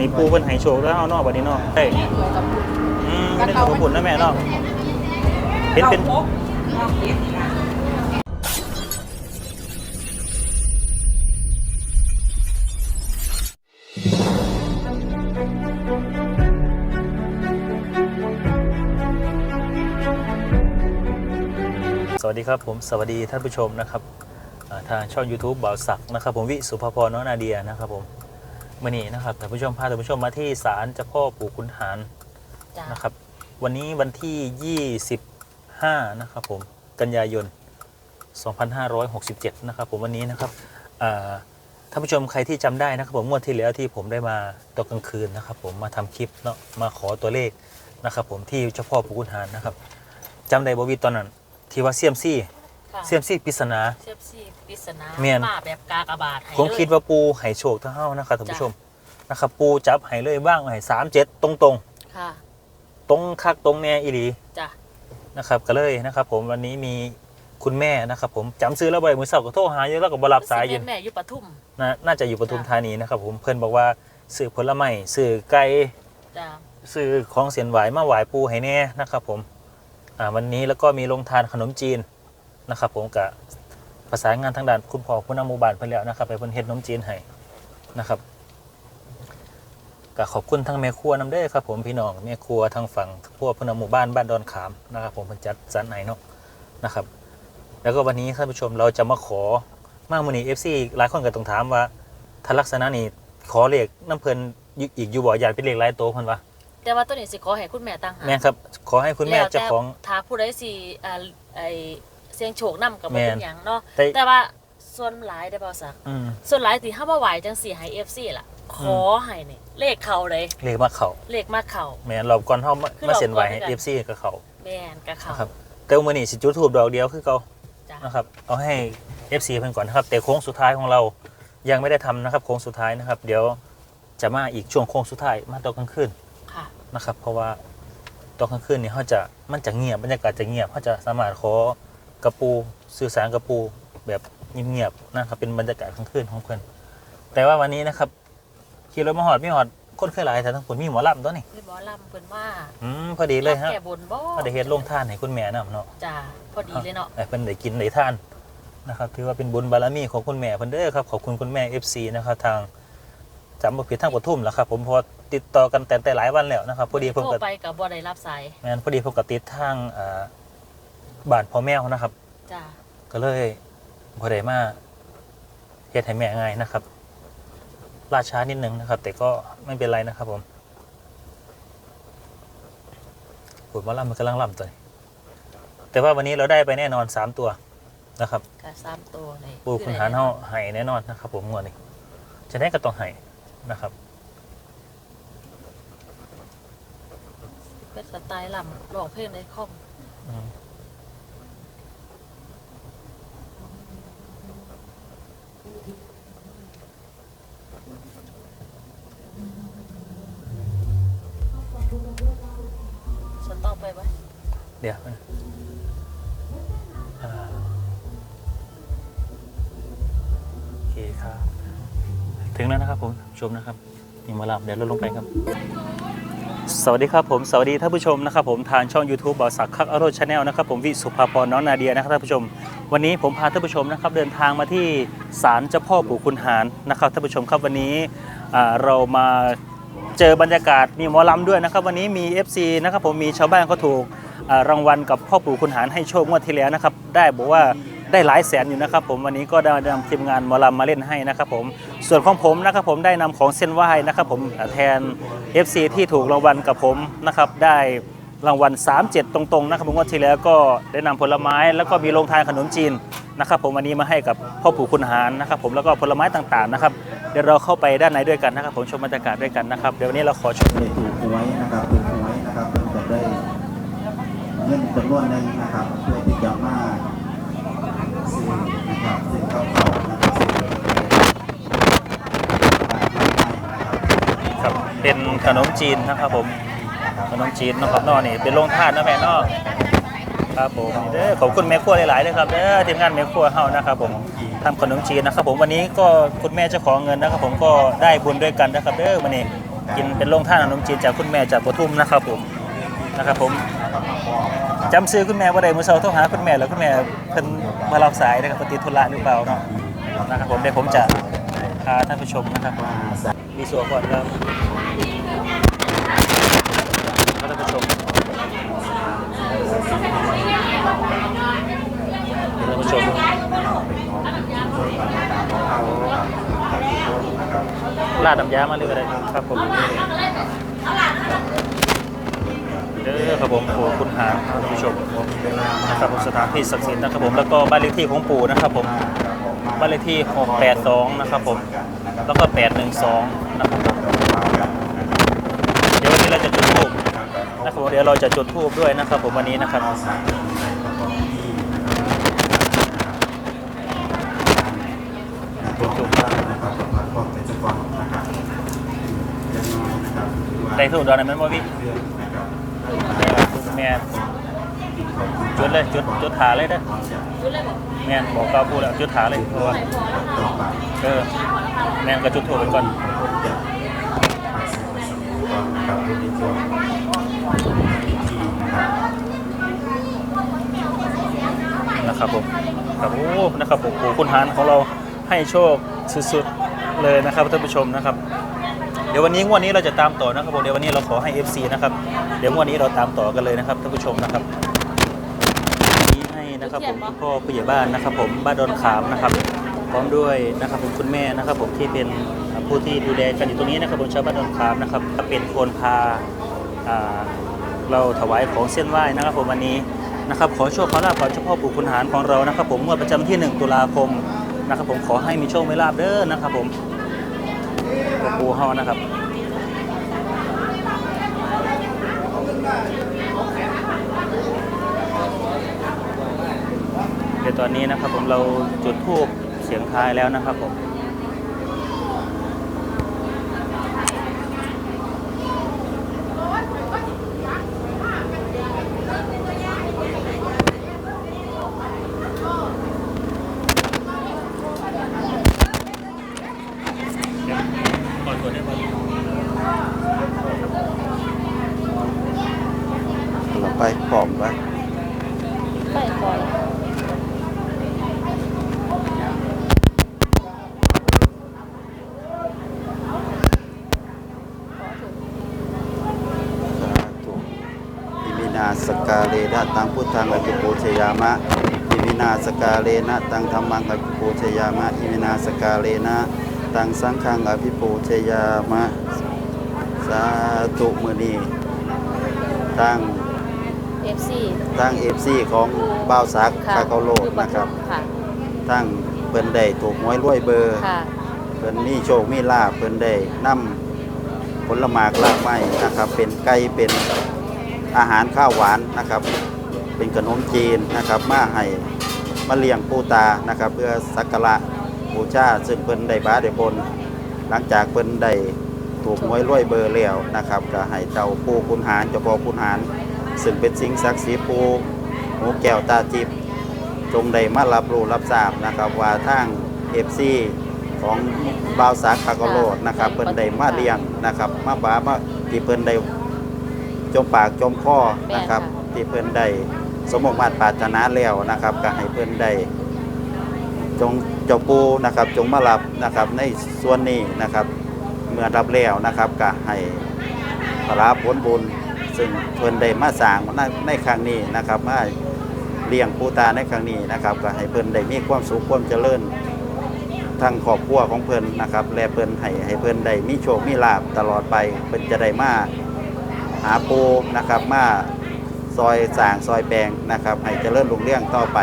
นี้ปูเพิ่นให้โชคแล้วเฮาเนาะบัดนี้เนาะใช่นี่หวยกับบุญอืมไม่ได้ถูกบุญนะแม่เนาะเป็นเป็นอกเอาเก็นสวัสดีครับผมสวัสดีท่านผู้ชมนะครับอ่าทางช่อง YouTube บ่าวศักดิ์นะครับผมวิสุภพรน้องนาเดียนะครับผม มื่อนี้นะครับท่านผู้ชมพาท่านผู้ชมมาที่ศาลเจ้าพ่อปู่ขุนหารจ้านะครับ วันนี้วันที่ 25 นะครับผม กันยายน 2567 นะครับผมวันนี้นะครับอ่าท่านผู้ชมใครที่จำได้นะครับผมงวดที่แล้วที่ผมได้มาตอนกลางคืนนะครับ ผมมาทำคลิปเนาะมาขอตัวเลขนะครับ ผมที่เจ้าพ่อปู่ขุนหารนะครับจำได้บวิตอนนั้นที่ว่าเซียมซี่ค่ะเซียมซี่ปริศนา เซียบซี ปริศนาเมียนมาแบบกากบาทให้ผมเลยคิดว่าปูไห่โชคเท่าเฮานะครับท่านผู้ชมนะครับปูจับไห่เลยบ้างไห่สามเจ็ดตรงตรงค่ะๆตรงคักตรงแน่อีหลีจ้ะนะครับก็เลยนะครับ ผมวันนี้มีคุณแม่นะครับผมจำซื้อแล้วบ่อยมือเสาร์ก็โทรหาเยอะแล้วก็บรับสายอยิยินแม่อยู่ปทุมนะน่าจะอยู่ปทุมจ้ะธานีนะครับผมเพื่อนบอกว่าซื้อผลไม้ซื้อไก่จ้าซื้อของเสียนไหวมาไหวปูให้แน่นะครับผมอ่าวันนี้แล้วก็มีลงทานขนมจีนนะครับผมกับ ประสานงานทางด้านคุณพ่อคุณนำหมู่บ้านเพิ่นแล้วนะครับไปเพิ่นเฮ็ดขนมจีนให้นะครับก็ขอบคุณทั้งแม่ครัวนำเด้อครับผมพี่น้องแม่ครัวทางฝั่งพวกพนหมู่บ้านบ้านดอนขามนะครับ ผมเพิ่นจัดสรรให้เนาะนะครับ แล้วก็วันนี้ท่านผู้ชมเราจะมาขอมากมือนี้ FC หลายคนก็ต้องถามว่าถ้าลักษณะนี้ขอเลขน้ำเพิ่นอยู่อีกอยู่บ่อยากเป็นเลขหลายโตวเพิ่นว่าแต่ว่าตัวนี้สิขอให้คุณแม่ตั้งหาแม่นครับ ขอให้คุณแม่ล้วต่เจ้าของถ้าผู้ใดสิอ่าไอ เสียงโชคนำกับบ่แม่นเป็นหยังเนาะแต่ แต่ว่าส่วนหลายได้อบ่สัก อืมส่วนหลายที่เฮาบ่ไหวจังสิให้ FC ล่ะ ขอให้นี่เลขเขาเลยเลขมาเข้าเลขมาเข้าแม่นรอบก่อนเฮามาคือมาเซ็นไว้รอบก่อนให้ ด้วยกัน FC ก็เข้าแม่นก็เข้านะครับแต่มื้อนี้สิจุดธูปดอกเดียวคือเก่าจ้ะนะครับ เอาให้ FC เพิ่นก่อนนะครับ แต่โค้งสุดท้ายของเรายังไม่ได้ทำนะครับ โค้งสุดท้ายนะครับ เดี๋ยวจะมาอีกช่วงโค้งสุดท้ายมาตอนกลางคืน ค่ะ นะครับเพราะว่าตอนกลางคืนเนี่ยเขาจะมันจะเงียบบรรยากาศจะเงียบเขาจะสามารถขอ กระปูสื่อสารกระปูแบบเงียบๆนะครับเป็นบรรยากาศกลางคืนของเพื่อนแต่ว่าวันนี้นะครับขี่รถมาหอดไม่หอดคนเคยหลายแต่ทั้งคนมีหมอลำตัวนี้พี่หมอลำเพิ่นว่าอืมพอดีเลยฮะแก่บนบ่พอได้เฮ็ดลงท่านให้คุณแม่นำเนาะจ้าพอดีเลยเนาะให้เพิ่นได้กินได้ทานนะครับถือว่าเป็นบุญบารมีของคุณแม่เพิ่นเด้อครับขอบคุณคุณแม่ FC นะครับทางจำบ่ผิดทางปทุมแล้วครับผมเพอติดต่อกันแต่แต่หลายวันแล้วนะครับพอดีผมโทรก็ไปกับบ่ได้รับสายแม่นพอดีผมก็ติดทางอ่า บ้านพ่อแมวนะครับ จ้าก็เลยบ่ได้มาเฮ็ดให้แม่ง่ายนะครับล่าช้านิดนึงนะครับ แต่ก็ไม่เป็นไรนะครับผมปวดว่าล่ำมันกำลังล่ำตัวนี้แต่ว่าวันนี้เราได้ไปแน่นอนสามตัวนะครับกับสามตัวนี่ปูคุณหารเฮาไห้แน่นอนนะครับ ผมงวดนี้จะได้ก็ต้องไห้นะครับ เป็นสไตล์ลำร้องเพลงในคอมอืม ฉันต้องไปไว้ เดี๋ยวนะอ่าโอเคครับ ถึงแล้วนะครับผมชมนะครับนี่มาลำเดี๋ยวเราลงไปครับ สวัสดีครับผม สวัสดีท่านผู้ชมนะครับผมทางช่อง YouTube บอสักคักอโรชาแนลนะครับผมวิสุภาพรน้องนาเดียนะครับท่านผู้ชม วันนี้ผมพาท่านผู้ชมนะครับเดินทางมาที่ศาลเจ้าพ่อปู่คุณหารนะครับท่านผู้ชมครับวันนี้เรามาเจอบรรยากาศมีหมอลำด้วยนะครับ วันนี้มี FC นะครับผมมีชาวบ้านเขาถูก รางวัลกับพ่อปู่คุณหารให้โชคงวดที่แล้วนะครับ ได้บอกว่าได้หลายแสนอยู่นะครับ ผมวันนี้ก็ได้นำทีมงานมอลำมาเล่นให้นะครับผมส่วนของผมนะครับผมได้นำของเส้นไหว้นะครับผมแทน FC ที่ถูกรางวัลกับผมนะครับได้รางวัล 37 ตรงๆนะครับผมงวดที่แล้วก็ได้นำผลไม้แล้วก็มีลงทานขนมจีนนะครับผมวันนี้มาให้กับพ่อปู่คุณหารนะครับผมแล้วก็ผลไม้ต่างๆนะครับเดี๋ยวเราเข้าไปด้านในด้วยกันนะครับผมชมบรรยากาศด้วยกันนะครับเดี๋ยววันนี้เราขอชมได้ถูกหวยนะครับถูกหวยนะครับ เงินจำนวนหนึงนะครับ เพื่อที่จะมาซื้อนะครับซื้อข้าวเปล่านะครับซื้อนครับ เป็นขนมจีนนะครับผมขนมจีนนาะครับนอนี่เป็นโรงทานนะแม่นอครับผมเด้อขอบคุณแม่ครัวหลายๆเลยครับเด้อทีมงานแม่ครัวเฮานะครับผมทำขนมจีนนะครับ ผมวันนี้ก็คุณแม่เจ้าของเงินนะครับ ผมก็ได้บุญด้วยกันนะครับเด้อวันนี้กินเป็นโรงท่านขนมจีนจากคุณแม่จากปทุมนะครับผม นะครับผมจำซื้อคุณแม่ว่าใดมือเช้าโทรหาคุณแม่แล้วคุณแม่เพิ่นมารับสายนะครับปฏิดธุระหรือเปล่าเนาะนะครับผมเดี๋ยวผมจะพาท่านผู้ชมนะครับมีส่วนก่อนครับท่านผู้ชมท่านผู้ชมลาดน้ำยามาเลยก็ได้ครับผม ด้อครับผมปู่คุณหาท่านผู้ชมนะครับผมสถานที่ศักดิ์สิทธิ์นะครับผมแล้วก็บ้านเลขที่ของปู่นะครับผมบ้านเลขที่ 682 นะครับผมแล้วก็ 812 นะครับผมเดี๋ยววันนี้เราจะจุดธูปนะครับผมเดี๋ยวเราจะจุดธูปด้วยนะครับผมวันนี้นะครับจุดนะครับประมาณพอเป็นจังหวัดนะครับยังน้อยนะครับได้ถูกดอนนั้นว่าพี่เรื่องนะครับ แม่จุดเลยจุดจุดถาเลยนะจุดเลยบอกแม่นบอกเก้าพูดแล้วจุดถาเลยเพราะว่าต่อไปเออแม่นก็จุดถูกไปก่อนจะมาสู่สมุทรก่อนนะครับผมครับโอ้นะครับผมคุณหานของเราให้โชคสุดๆเลยนะครับท่านผู้ชมนะครับ ดี๋ยววันนี้งวดนี้เราจะตามต่อนะครับผมเดี๋ยววันนี้เราขอให้ FC นะครับเดี๋ยวงวดนี้เราตามต่อกันเลยนะครับท่านผู้ชมนะครับวันนี้ให้นะครับผมคุณพ่อผู้ใหญ่บ้านนะครับ ผมบ้านดอนขามนะครับ พร้อมด้วยนะครับผมคุณแม่นะครับ ผมที่เป็นผู้ที่ดูแลกันอยู่ตรงนี้นะครับผมชาวบ้านดอนขามนะครับเป็นคนพาอ่าเราถวายของเส้นไหว้นะครับ ผมวันนี้นะครับขอโชคขอลาภขอเฉพาะปู่คุณหารของเรานะครับ ผมงวดประจำที่ 1 ตุลาคมนะครับ ผมขอให้มีโชคมีลาภเด้อนะครับ ผมกับ ปูเฮานะครับเดี๋ยวตอนนี้นะครับผมเราจุดทูบเสียงทายแล้วนะครับผม ก่อนกดได้ไหม เราไปพร้อมไป ไปก่อน สาธุอิมินาสกาเลนะ ตังพุทธังอภิปูชยามะอิมินาสกาเลนะ ตังธรรมังอภิปูชยามะอิมินาสกาเลนะ ตังสังฆังอภิปูชยามะ สาธุมือนีตั้งเอฟซีตั้งเอฟซีของบ่าวซักค่ะคาเกาโลดนะครับ ค่ะตั้งเพิ่นได้ถูกหวยรวยเบอร์ ค่ะเพิ่นนี่โชคมีลาภเพิ่นได้นำผลหมากลากไม้นะครับ เป็นไก่เป็นอาหารข้าวหวานนะครับ เป็นขนมจีนนะครับมาให้มาเลี้ยงปูตานะครับเพื่อสักการะบูชาซึ่งเพิ่นได้บ้าได้บน หลังจากเพิ่นได้ถูกหวยรวยเบอร์แล้วนะครับก็ให้เจ้าปูคุณหารเจ้าพ่อคุณหาร ซึ่งเป็นสิ่งศักดิ์สิทธิ์ปูหูแก้วตาจิบจงได้มารับรู้รับทราบนะครับว่าทางเอฟซีของบาวสาคากโลดนะครับเพิ่นได้มาเลี้ยงนะครับมาบามาที่เพิ่นได้จมปากจมคอนะครับที่เพิ่นได้ สมมมาตรปรารถนาแล้วนะครับ ก็ให้เพิ่นได้จงเจ้าปูนะครับ จงมารับนะครับ ในส่วนนี้นะครับ เมื่อรับแล้วนะครับก็ให้พระผลบุญ ซึ่งเพิ่นได้มาสร้างในในครั้งนี้นะครับมาเลี้ยงปูตาในครั้งนี้นะครับ ก็ให้เพิ่นได้มีความสุขความเจริญทั้งครอบครัวของเพิ่นนะครับ และเพิ่นให้ให้เพิ่นได้มีโชคมีลาภตลอดไปเพิ่นจะได้มาหาปูนะครับมา ซอยสางซอยแปลงนะครับ ให้เจริญรุ่งเรืองต่อไป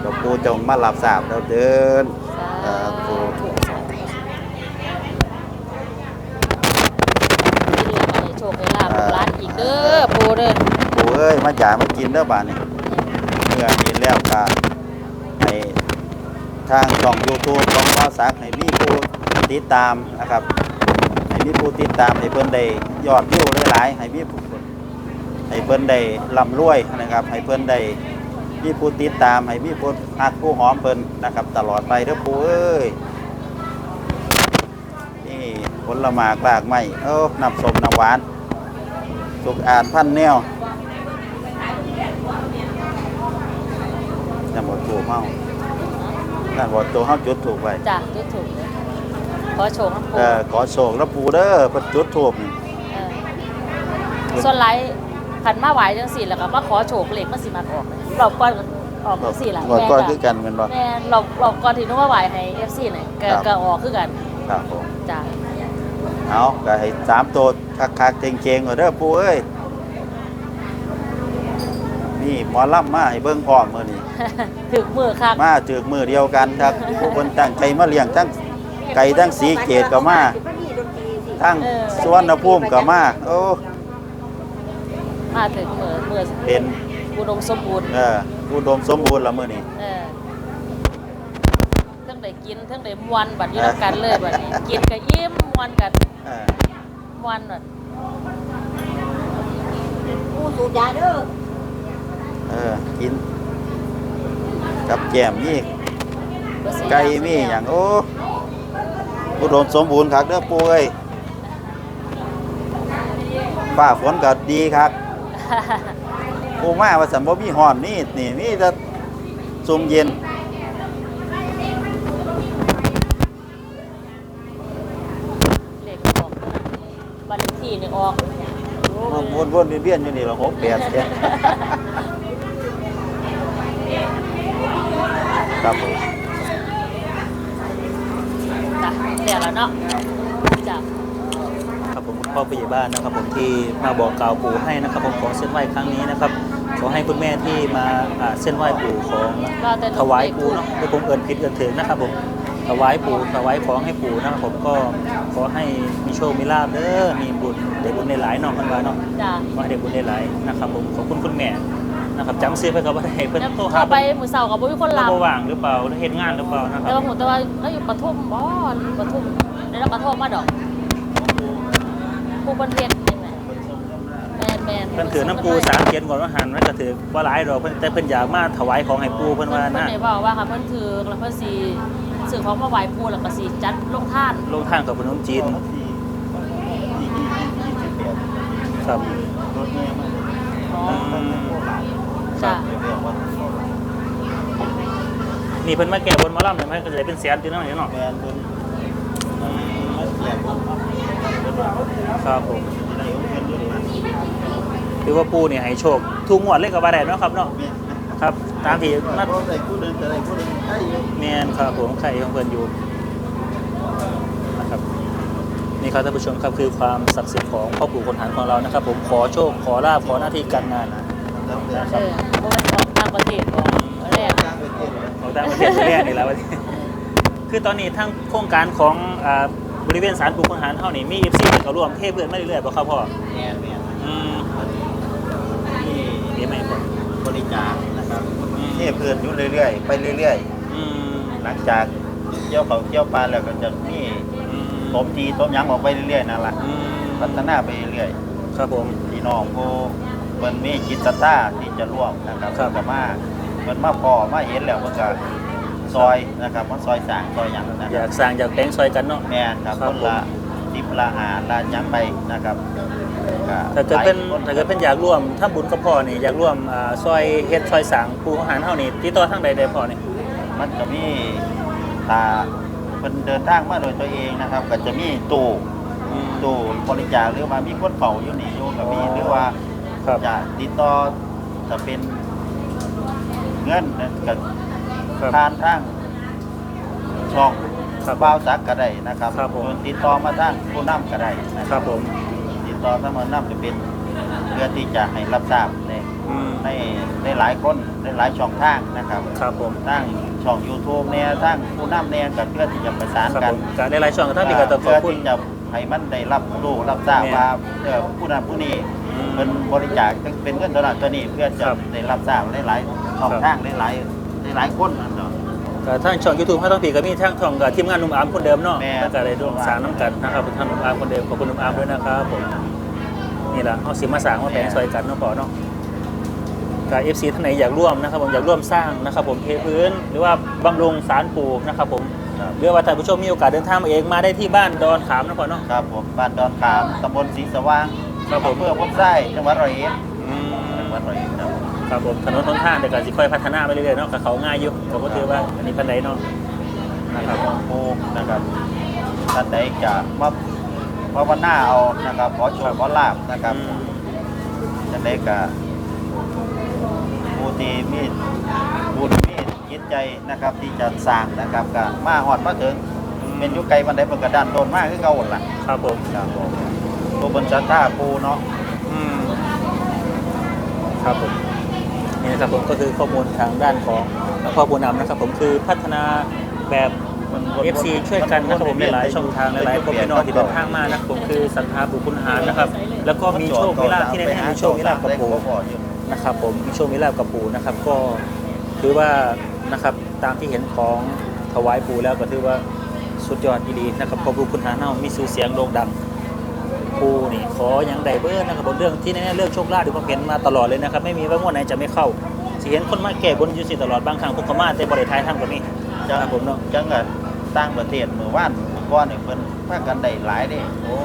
เดี๋ยวปูจงมารับทราบแล้วเดินสาธุโชคให้ลาบร้านอีกเด้อปูเด้อปูเอ้ยมาจ่ามากินเด้อบาดนี้เมื่อนี้แล้วก็ให้ทางช่อง YouTube ของพ่อสักให้มีผู้ติดตามนะครับให้มีผู้ติดตามให้เพิ่นได้ยอดวิวหลายๆให้มีผู้ ให้เพิ่นได้ร่ำรวยนะครับให้เพิ่นได้มีผู้ติดตามให้มีผู้ฮักผู้หอมเพิ่นนะครับ ตลอดไปเด้อปูเอ้ยนี่ผลหมากลากไม้เอ้าน้ำส้มน้ำหวาน สุกอ่านพันแนวนั่นบ่ถูกเฮานั่นบ่ตัวเฮาจุดถูกไว้จ้ะจุดถูกเลยขอโชว์น้ำปูเออขอโชคแล้วปูเด้อเพิ่นจุดถูกนี่เออส่วนไร ขันมาไหวจังสี่แล้วก็มาขอโชว์เหล็กมาสิมาออกเลยรอบก่อนก็ออกจังสี่ละก่อนแม่ก่อนก็คือกันแม่นบ่แม่รอบรอบก่อนที่นึกว่าไหวให้เอฟซีเนี่ยก็ครับก็ออกคือกันครับผมจ้ะเอาก็ให้สามตัวคักๆเก่งๆเอาเด้อปูเอ้ยนี่หมอลำมาให้เบิ่งพร้อมมื้อนี้ถึงมือคักมาถึกมือเดียวกันครับผู้คนตั้งใจมาเลี้ยงทั้งไก่ทั้งสีเกตก็มาทั้งสวนภูมิก็มาโอ้ มาถึงมือมือเป็นอุดมสมบูรณ์เอออุดมสมบูรณ์ละมื้อนี้เออเทั้งได้กินเทั้งได้มวนบัดอยู่นํกันเลยบัดนี้กินก็ยิ้มมวนกันเออมวนบัดกูสูบยาเด้อเออกิน กับแก้มนี่บ่สิไก่มีหยังโอ้อุดมสมบูรณ์ครับเด้อปู่เอ้ยฟ้าฝนก็ดีครับ ปู่มาว่าสันบ่มีฮ้อนนี่นี่มีแต่ซุมเย็น เลขออกบัตรเลขที่นี่ออกวนวนๆเวียนๆอยู่นี่ละหกแปดเจ็ดครับผม จ้ะเดี๋ยวแล้วเนาะจ้ะครับผมคุณ พ่อผู้ใหญ่บ้านนะครับผมที่มาบอกกล่าวปู่ให้นะครับผมของเส้นไหว้ครั้งนี้นะครับขอให้คุณแม่ที่มาอ่าเส้นไหว้ปู่ของก็แต่ถวายปู่เนาะไม่ผมเอินผิดเอินถึงนะครับผมถวายปู่ถวายของให้ปู่นะครับผมก็ขอให้มีโชคมีลาภเด้อมีบุญได้บุญในหลายๆเนาะคนว่าเนาะจ้ะขอให้ได้บุญในหลายนะครับผมขอบคุณคุณแม่นะครับจำซื้อเพื่อนเขาบ่ได้เพื่อนแล้วโทรหาเข้าไปเพิ่นมือเสาร์กับบ่มีคนรับบ่ว่างหรือเปล่าหรือเฮ็ดงานหรือเปล่านะคแต่รับว่าผมแต่ว่าเราอยู่ปทุมบ่ปทุมได้รับปทุมมาดอก ผู้บนเวียนนี่แหละแม่นแม่นเพิ่นถือน้ำปูสามเกียนก่อนว่าหันมันก็ถือว่าหลายดอกเพิ่นแต่เพิ่นอยากมาถวายของให้ปูเพิ่นว่าเพิ่นนะได้บอกว่าค่ะเพิ่นถือแล้วเพิ่นสิซื้อของมาไหว้ปู่แล้วก็สิจัดลงท่านลงทางกับขนมจีนครับอ๋ออืมจ้ะนี่เพิ่นมาแก้บนหมาล่ำเนี่ยมันก็จะได้เป็นแสนตีนั่นเนาะ แมนเพิ่นอืมมาเสียบเพิ่น ครับผมถือว่าปูเนี่ยให้โชคทุกงวดเลยกับว่าได้เนาะครับเนาะแม่นครับ ตามที่นัดรถได้ผู้หนึงก็ได้ผู้หนึงได้อยู่แมนครับผมไข่ของเพิ่นอยู่นะครับนี่ครับท่านผู้ชมครับคือความศักดิ์สิทธิ์ของพ่อปู่คนหารของเรานะครับ ผมขอโชคขอลาภขอหน้าที่การงานนะแล้วแต่เออบ่มันออกต่างประเทศออกแรกจ้างไปเทศเลยของต่างประเทศแรกนี่แหล้วคือตอนนี้ทั้งโครงการของอ่า บริเวณศาลปู่คนหารเฮานี่มี FC เข้าร่วมเทพเพื่อนมาเรื่อยๆบ่ครับพ่อแม่นแม่นอืมที่มีไหมพ่อบริจาคนะครับเทเพื่อนอยู่เรื่อยๆไปเรื่อยอืมๆ หลังจากเกี่ยวเขาเกี่ยวปลาแล้วก็จะมีอืมสมจีสมหยังออกไปเรื่อยๆนั่นแหละอืมพัฒนาไปเรื่อยครับผม ๆพี่น้องผู้มันมีจิตศรัทธาที่จะร่วมนะครับครับ เพิ่นก็มาเพิ่นมาพอมาเห็นแล้วมันก็ ซอยนะครับมันซอยสร้างซอยหยังนะอคยารับกสร้างอยากแปลงซอยกันเนาะ แม่นครับครัคบนละสิบละหาละหยังไปนะครับถ้าเกิดเป็นหลยคถ้าเกิดเป็นอยากร่วมถ้าบุญกับพ่อนี่อยากร่วมอ่าซอยเฮ็ดซอยสร้างปู่ของหารเฮานี่ติดต่อทางใดได้พ่อนี่มันจะมีตาเป็นเดินทางมาโดยตัวเองนะครับ ก็จะมีตู้อืมตู้บริจาคหรือว่ามีคนเฝ้าอยู่นี่อยู่ก็มีอ๋อหรือว่า ครับ จะติดต่อจะเป็นเงินนะกับ ครับทานทางช่องครับบ้าวสักก็ได้นะครับครับผม ติดต่อมาทางผู้นำก็ได้นะคครัรับบผมติดต่อทางผู้นำจะเป็นเพื่อที่จะให้รับทราบในอืมในในหลายคนในหลายช่องทางนะครับครับผมทั้งช่อง YouTube เนี่ยทั้งผู้นำเนี่ยกับเพื่อที่จะประสานครับกัผน มการได้หลายช่องก็ท่านมีก็ต้องขอบเพื่อคุณที่จะให้มันได้รับรู้รับทราบแม่ว่าเอ่อผู้นั้นผู้นี้อืมเป็นบริจาคเป็นเงินตัวนั้นตัวนี้เพื่อจะครับได้รับทราบหลายๆช่องครับ ทางหลายๆ หลายๆคนนั่นเนาะ ก็ทางช่อง YouTube เฮาต้องผีก็มีทางช่องกับทีมงานหนุ่มอาร์มคนเดิมเนาะแม่ แล้วก็ได้ร่วมสร้างน้ำกันนะครับทางหนุ่มอาร์มคนเดิมขอบคุณหนุ่มอาร์มด้วยนะครับผมนี่ล่ะเฮาสิมาสร้างมาแปลงซอยกันเนาะพ่อเนาะก็ FC ท่านไหนอยากร่วมนะครับผมอยากร่วมสร้างนะครับผมเทพื้น หรือว่าบำรุงศาลปู่นะครับผมครับหรือว่าท่านผู้ชมมีโอกาสเดินทางมาเองมาได้ที่บ้านดอนขามนะพ่อเนาะ ครับผมบ้านดอนขามตำบลศรีสว่างครับผม อำเภอพุทธไส้จังหวัดร้อยเอ็ดอืจังหวัดมร้อยเอ็ดครับ ครับผมถนนทนทางแต่ก็สิค่อยพัฒนาไปเรื่อยๆเนาะกับเขาง่ายอยู่ผมก็ถือว่าอันนี้พันใดเนาะนะครับโอ้นะครับท่านใดจะมาภาวนาเอานะครับขอโชคขอลาบนะครับอืมท่านใดก็ผู้ที่มีบุญมีจิตใจนะครับที่จะสร้างนะครับก็มาหอดมาถึงเป็นอยุไกลบันไดเปิกระดานโดนมากคือเก่าหมดล่ะครับผมครับผมผู้บนชัตตาปูเนาะอืมครับผม นะครับผมก็คือข้อมูลทางด้านของข้อมูลนำนะครับผมคือพัฒนาแบบ FC ช่วยกันนะครับผมหลายๆช่องทางหลายๆคนพี่น้องที่เดินทางมานะครับผมคือศรัทธาปู่คุณหารนะครับ แล้วก็มีโชคมีลาภที่แน่ๆมีโชคมีลาภกับปู่นะครับผมมีโชคมีลากับปู่นะครับก็ถือว่านะครับตามที่เห็นของถวายปู่แล้วก็ถือว่าสุดยอดดีๆนะครับขอบคุณหาเน่ามีชื่อเสียงโด่งดังปู่นี่ขออย่างใดเบิร์นะครับผมเรื่องที่แน่ๆเรื่องโชคลาภที่ผมเห็นมาตลอดเลยนะครับ ไม่มีว่างวดไหนจะไม่เข้า สิเห็นคนมาแก่บนอยูสิตลอดบางครั้งพวกเขามาแต่บริท้ายทำก็มีจังครับผมเนาะจังกับต่างประเทศเมื่อวานเมื่อก่อนนี่เพิ่นพากันได้หลายเด้โอ้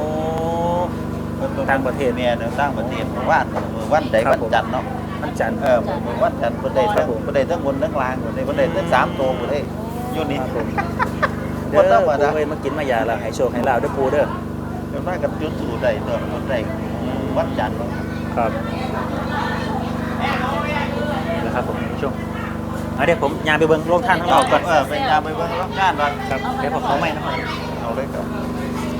เพิ่นต่างประเทศแม่เด้อต่างประเทศเมื่อวานเมื่อวันใดครัวับนผมจันทร์เนาะมันจันทร์เออเมื่อวันจันทร์เพิ่นได้ครัทั้บงผมเพิ่นได้ทั้งบนทั้งล่างเพิ่นได้เพิ่นได้ทั้งสามตัวหมดเลยอยู่นี่ครับผมบ่เด้อธรรมปู่ดาเอ้ยมากินมายาละให้โชคให้ลาบเด้อปู่เด้อเพิ่นมากับจุดสู่ได้ตัวเพิ่นได้วันจันทร์เนาะครับนะครับผมช่วง อะเดี๋ยวผมยามไปเบิ้งโรงท่านข้างนอกก่อนเออเป็นยามไปเบิ่งรับงานว่าครับเดี๋ยวผมเขาไม่นะครับเอาเลยครับ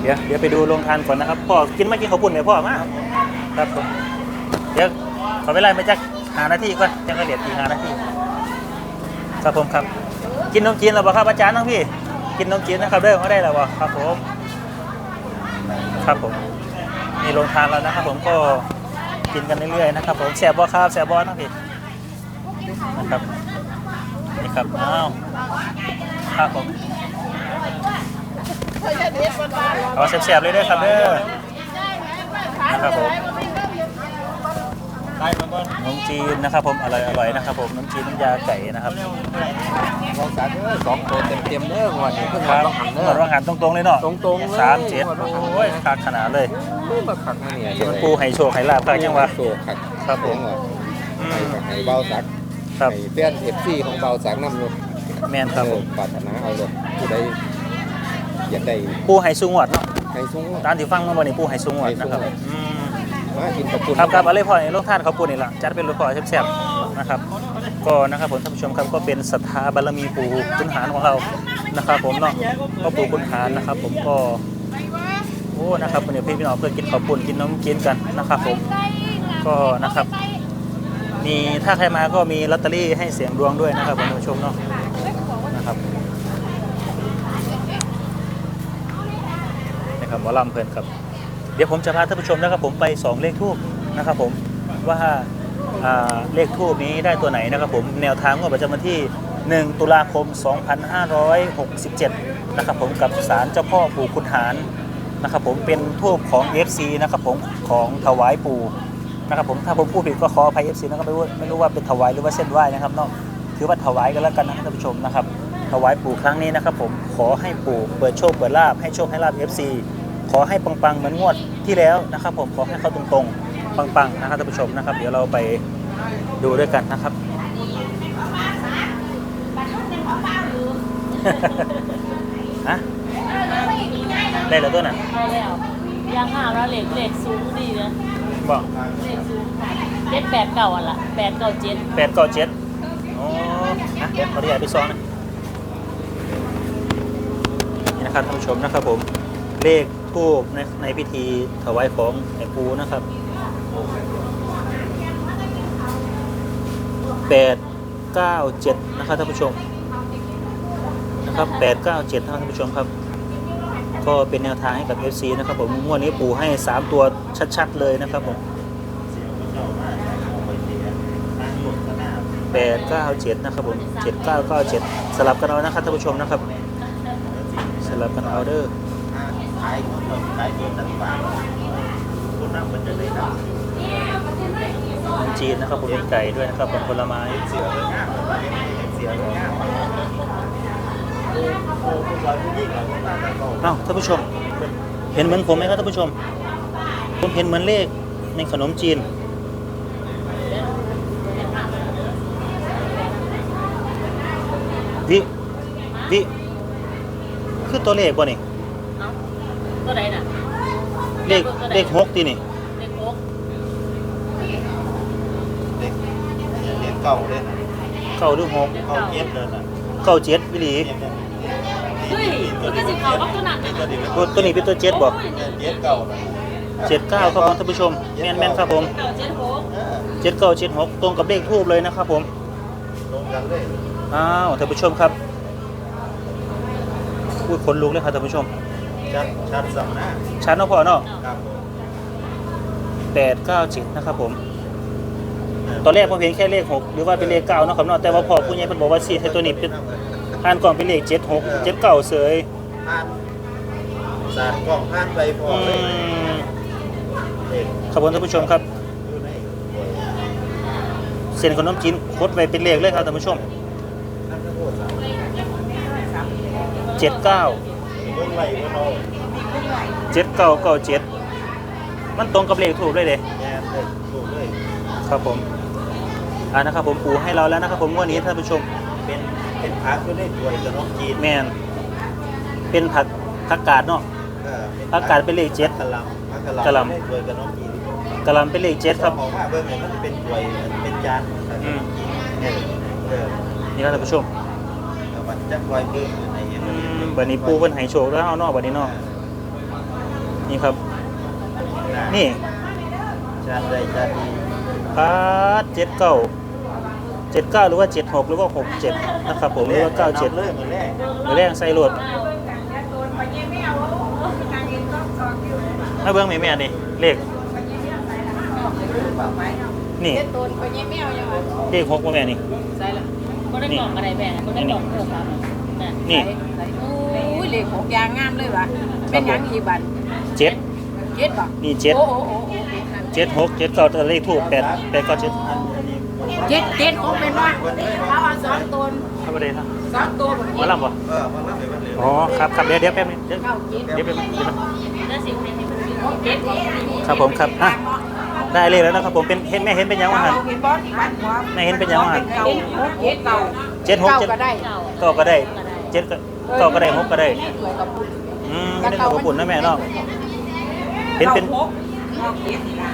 เดี๋ยวเดี๋ยวไปดูโรงทานก่อนนะครับพ่อกินไม่กินข้าวปุ้นเลยพ่อมาครับผมเดี๋ยวขอเวลาไปจักหานาทีก่อนจังก็เดี๋ยวทีหานาทีครับผมครับ กินนมจีนแล้วบ่ครับอาจารย์น้องพี่ กินนมจีนนะครับเด้อเขาได้แล้วบ่ครับผมครับผมนี่โรงทานแล้วนะครับ ผมก็กินกันเรื่อยๆนะครับ ผมแสบบ่ครับแสบบ่น้องพี่นะครับ นี่ครับ อ้าวครับผมเอาแซ่บๆเลยเด้อครับเด้อนะครับผมได้มาก่อนนมจีนนะครับผมอร่อยอร่อยๆนะครับผมนมจีนน้ำยาไก่นะครับลองสักเด้อสองตัวเต็มเต็มๆเด้อวันนี้เพิ่งคมารับต้องหันหเด้มดว่าอหันตรงๆเลยเนาะตรงๆเลยสามเจ็ดหมดว่าหันโอ้ยขาดขนาดเลยปูมาขักมาเนี่ยมันปูไห่โชว์ไห่ลาบข้างยังวะโซขักครับผมว่าอืให้มให้เบาสัก ครับ ให้เตี้ยนเอฟซีของเบาสักน้ำลูกแมนครับผมปรารถนาเอาลูกผู้ใดอยากได้ปูไห่สูงหวดเนาะให้สูงตามที่ฟังเมื่อวันนี้ปูไห่สูงหวดนะครับไห่สูงหวด อืมมากินกับคุณครับครับอะไรพ่อในโรงทานเขาปูนี่ล่ะจัดเป็นรถพ่อแซ่บๆนะครับ ก็นะครับผมท่านผู้ชมครับก็เป็นศรัทธาบารมีปู่คุณหารของเรานะครับ ผมเนาะก็ปู่คุณหารนะครับ ผมก็โอ้นะครับวันนี้พี่พี่น้องเพื่อนกินข้าวปุ้นกินน้ำกินกันนะครับ ผมก็นะครับ มีถ้าใครมาก็มีลอตเตอรี่ให้เสียงดวงด้วยนะครับคุณผู้ชมเนาะนะครับนะครับหมอลำเพลินครับ เดี๋ยวผมจะพาท่านผู้ชมนะครับ ผมไปสองเลขทูบนะครับผมว่าอ่าเลขทูบนี้ได้ตัวไหนนะครับผมแนวทางงวดประจำวันที่ 1 ตุลาคม 2567 นะครับผมกับศาลเจ้าพ่อปู่คุณหารนะครับผมเป็นทูบของ FC นะครับผมของถวายปู่ นะครับผมถ้าผมพูดผิดก็ขออภัย FC นะครับไม่รู้ไม่รู้ว่าเป็นถวายหรือว่าเส้นไหว้นะครับเนาะถือว่าถวายกันแล้วกันนะครับท่านผู้ชมนะครับถวายปู่ครั้งนี้นะครับผมขอให้ปู่เปิดโชคเปิดลาภให้โชคให้ลาภ FC ขอให้ปังๆเหมือนงวดที่แล้วนะครับ ผมขอให้เข้าตรงๆปังๆนะครับท่านผู้ชมนะครับ เดี๋ยวเราไปดูด้วยกันนะครับฮะได้แล้วตัวน่ะได้แล้วยังห้ามแล้วเหล็กเหล็กสูงดีนะ บอกเหล็กสูงเจ็ดแปดเก่าอะละแปดเก่าเจ็ดแปดเก้าเจ็ดโอ้นะเดี๋ยวขออนุญาตไปซองนะนี่นะครับท่านผู้ชมนะครับผม เลขทูบในในพิธีถวายของไอ้ปูนะครับแปดเก้าเจ็ดนะครับท่านผู้ชม นะครับแปดเก้าเจ็ดท่านผู้ชมครับ ก็เป็นแนวทางให้กับ FC นะครับผมงวดนี้ปูให้ 3 ตัวชัดๆเลยนะครับผม897นะครับผม7997สลับกันเอานะครับท่านผู้ชมนะครับ สลับกันเอาเด้อขายคนขายคนต่างๆคุณน้ำมันจะได้ดังจีนนะครับผมเป็นไก่ด้วยนะครับผมผลไม้เสียเลยง่ายเสียเลยง่าย อ้าวท่านผู้ชม เห็นเหมือนผมไหมครับท่านผู้ชม ผมเห็นเหมือนเลขในขนมจีน วิ วิ คือตัวเลขบ่นี่เอ้าตัวไหนน่ะเลขเลขหกตีนี่ เลขหกเด็กเด็กเก่าเลยเก้าหรือหกเก่าเจ็ดเลยนะเก้าเจ็ดวิลี เฮ้ยมันก็สิเขากับตัวนั้นน่ะตัวตัวนี้เป็นตัวเจ็ดบ่เจ็ดเก่าเลยเจ็ดเก้าครับผมท่านผู้ชมแม่นแม่นครับผมเก้าเจ็ดหกเจ็ดเก้าเจ็ดหกตรงกับเลขทูบเลยนะครับผมลงกันเลยอ้าวท่านผู้ชมครับพูดขนลุกเลยครับท่านผู้ชมชัดชัดสองหน้าชัดเนาะพ่อเนาะครับผมแปดเก้าเจ็ดนะครับผมตอนแรกผมเห็นแค่เลขหกหรือว่าเป็นเลขเก้าเนาะครับเนาะแต่ว่าพอผู้ใหญ่เพิ่นบอกว่าสี่ให้ตัวนี้เป็น อ่านก่อนเป็นเลขเจ็ดหกเจ็ดเก้าเสยผ่านสารกล้องผ่านไปพออืเลยมเด็กครับผมท่านผู้ชมครับอยู่ในหวยเส้นขนมจีนคดไว้เป็นเลขเลยครับท่านผู้ชมนั่นก็โทษสามเจ็ดเก้าเบิ่งไหลเบิ่งเอาเจ็ดเก้าเก้าเจ็ดมันตรงกับเลขถูกเลยเด้แย่เลยถูกเลยครับผมอ่านะครับผมปูให้เราแล้วนะครับผมงวันนี้ท่านผู้ชมเป็น เป็นพักอยู่ในถ้วยกับน้องจีนแมนเป็นผักผักกาดเนาะเออเป็นผักกาดเป็นเลขเจ็ด กะหล่ำผักกะกะหหล่ำล่ำในถ้วยกับน้องจีนกะหลำเป็นเลขเจ็ดครับ ออกมาเบิ่งเนี่ยมันจะเป็นถ้วยเป็นจานอืมเออเออนี่ครับท่านผู้ชมแล้วมันจะคอยเบิ่งอยู่ในอย่างอืนี้มบัดนี้ปูเพิ่นให้โชคแล้วเอาเนอกบัดนี้เนาะนี่ครับ นี่จานใดจานดีพาดเจ็ดเก้า เจ็ดเก้าหรือว่าเจ็ดหกหรือว่าหกเจ็ดนะครับผม หรือว่าเก้าเจ็ดเริ่มมือแรกหรือแรงใส่รถถ้าเบื้องมีแม่นี่เลขนี่ตูนคนยังไม่เอายังไงเลขหกว่าแม่นี่ใส่ละบ่ได้กล่องอะไรแบ่งบ่ได้กล่องโทรศัพท์นั่นนี่โอ้ยเหล็กหกยางงามเลยวะเป็นหยังอีบันเจ็ดเจ็ดป่ะนี่เจ็ดโอ้โหโอ้โหเจ็ดหกเจ็ดเก้าแต่เลขถูกแปดแปดเก้าเจ็ดอันนี้ เจ็ดเจ็ดคงเป็นว่าเอาอันสองตัวครับประเด็นครับสองตัวแบบมาลำบ่เออมันรับไปมันเหลืออ๋อครับครับเดี๋ยวเดี๋ยวแป๊บนึงเดี๋ยวเก้าเจ็ดเดี๋ยวแป๊บนึงเดี๋ยวนะแล้วสิให้มันเป็นหกเจ็ดหกครับผมครับอะได้เลขแล้วนะครับผมเป็นเห็นแม่เห็นเป็นยังวะหันเห็นบอสที่บ้านหัวแม่เห็นเป็นยังวะหันเจ็ดหกเจ็ดเก้าเจ็ดหกเจ็ดก็ได้เก่าเก้าก็ได้เจ็ดก็เก้าก็ได้หกก็ได้สวยกับปุ่นอืมไม่ได้ขอบคุณนะแม่เนาะเห็นเป็นหกหกเจ็ดนี่นะ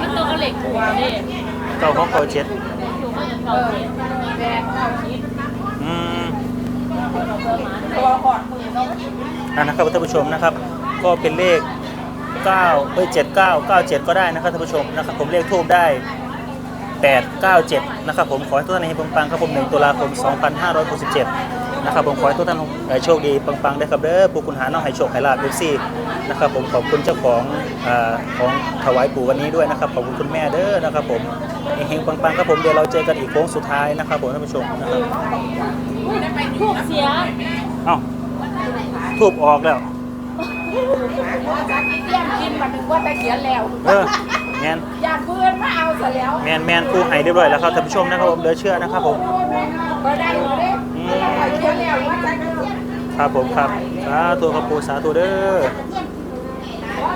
มันต้องเอาเหล็กถูกเด้เก้าหกเก้าเจ็ดถูกมันจะ เอเก่าอเจ็ดแปดเก้าเจ็ดอืมตัวหอดมือเนาะอะนะครับท่านผู้ชมนะครับ ก็เป็นเลข9เอ้ย79 97ก็ได้นะครับท่านผู้ชมนะครับ ผมเลขทูบได้897นะครับ ผมขอให้ทุกท่านในปังปังๆครับผม1ตุลาคม2567นะครับผมขอให้ทุกท่านเอ่อโชคดีปังๆได้ครับเด้อผู้คุณหาน้องให้โชคให้ลาบเอฟซีนะครับผมขอบคุณเจ้าของอ่าของถวายปู่วันนี้ด้วยนะครับขอบคุณคุณแม่เด้อนะครับผม เฮงๆปังๆครับผมเดี๋ยวเราเจอกันอีกโค้งสุดท้ายนะครับผมท่านผู้ชมนะครับถูกเสียเอ้าทูบออกแล้วว่าจะกินเยี่ยมกินมาถึงว่าจะเขียนแล้วเออแมนญาติเพื่อนมาเอาซะแล้วแมนแมนผู้ให้เรียบร้อยแล้วครับท่านผู้ชมนะครับผมเหลือเชื่อนะครับผมก็ได้ก็ได้เขียนแล้วว่าจะเขียนครับผมครับสาธุครับปูสาธุเด้อว่า